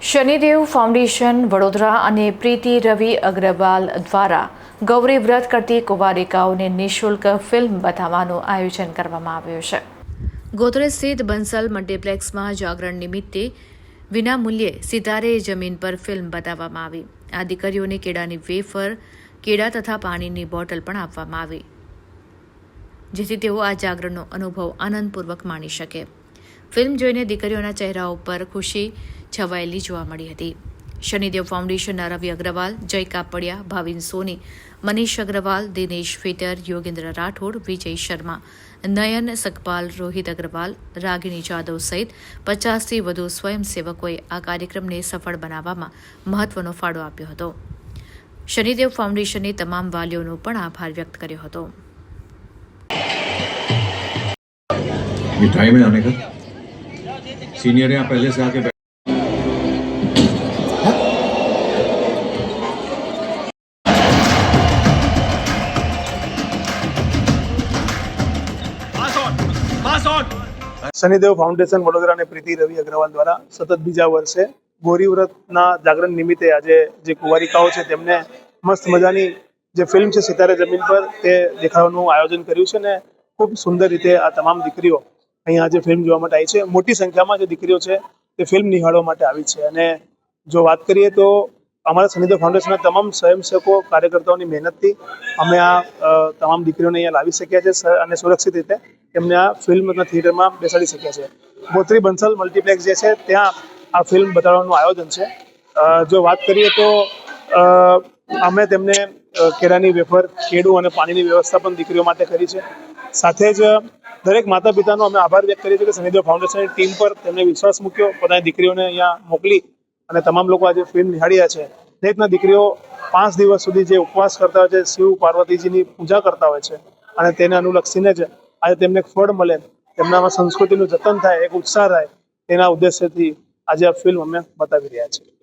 Shanidev foundation, Vadodara અને પ્રીતિ રવિ અગ્રવાલ દ્વારા ગૌરી વ્રત કરતી કુંવારિકાઓને નિઃશુલ્ક ફિલ્મ બતાવવાનું આયોજન કરવામાં આવ્યું છે. ગોધરેજ સ્થિત બંસલ મલ્ટીપ્લેક્સમાં જાગરણ નિમિત્તે વિનામૂલ્યે સિતારે જમીન પર ફિલ્મ બતાવવામાં આવી. આ દીકરીઓને કેળાની વેફર, કેળા તથા પાણીની બોટલ પણ આપવામાં આવી, જેથી તેઓ આ જાગરણનો અનુભવ આનંદપૂર્વક માણી શકે. ફિલ્મ જોઈને દીકરીઓના ચહેરા ઉપર ખુશી છવાયેલી જોવા મળી હતી. શનિદેવ ફાઉન્ડેશનના રવિ અગ્રવાલ, જય કાપડિયા, ભાવિન સોની, મનીષ અગ્રવાલ, દિનેશ ફિટર, યોગેન્દ્ર રાઠોડ, વિજય શર્મા, નયન સકપાલ, રોહિત અગ્રવાલ, રાગિણી જાદવ સહિત પચાસથી વધુ સ્વયંસેવકોએ આ કાર્યક્રમને સફળ બનાવવામાં મહત્વનો ફાળો આપ્યો હતો. શનિદેવ ફાઉન્ડેશને તમામ વાલીઓનો પણ આભાર વ્યક્ત કર્યો હતો. सीनियर यहाँ पहले से आके बैठ- શનિદેવ ફાઉન્ડેશન વડોદરા અને પ્રીતિ રવિ અગ્રવાલ દ્વારા સતત બીજા વર્ષે ગૌરી વ્રતના જાગરણ નિમિત્તે આજે જે કુંવારિકાઓ છે તેમને મસ્ત મજાની જે ફિલ્મ છે સિતારે જમીન પર તે દેખાડવાનું આયોજન કર્યું છે ને ખૂબ સુંદર રીતે આ તમામ દીકરીઓ અહીંયા જે ફિલ્મ જોવા માટે આવી છે. મોટી સંખ્યામાં જે દીકરીઓ છે, તે ફિલ્મ નિહાળવા માટે આવી છે. અને જો વાત કરીએ તો અમારા શનિદેવ ફાઉન્ડેશનના તમામ સ્વયંસેવકો, કાર્યકર્તાઓની મહેનતથી અમે આ તમામ દીકરીઓને અહીંયા લાવી શક્યા છે અને સુરક્ષિત રીતે તેમને આ ફિલ્મના થિયેટરમાં બેસાડી શક્યા છે. ગોત્રી બંસલ મલ્ટીપ્લેક્સ જે છે, ત્યાં આ ફિલ્મ બતાવવાનું આયોજન છે. જો વાત કરીએ તો અમે તેમને કેળાની વેફર, કેળું અને પાણીની વ્યવસ્થા પણ દીકરીઓ માટે કરી છે. સાથે જ દરેક માતા પિતાનો અમે આભાર વ્યક્ત કરીએ છીએ કે શનિદેવ ફાઉન્ડેશનની ટીમ પર તેમને વિશ્વાસ મૂક્યો. પોતાની દીકરીઓને અહીંયા મોકલી અને તમામ લોકો આજે ફિલ્મ નિહાળ્યા છે. તે રીતના દીકરીઓ પાંચ દિવસ સુધી જે ઉપવાસ કરતા હોય છે, શિવ પાર્વતીજીની પૂજા કરતા હોય છે અને તેને અનુલક્ષીને જ આજે તેમને એક ફળ મળે. તેમનામાં સંસ્કૃતિનું જતન થાય, એક ઉત્સાહ થાય તેના ઉદ્દેશ્યથી આજે આ ફિલ્મ અમે બતાવી રહ્યા છીએ.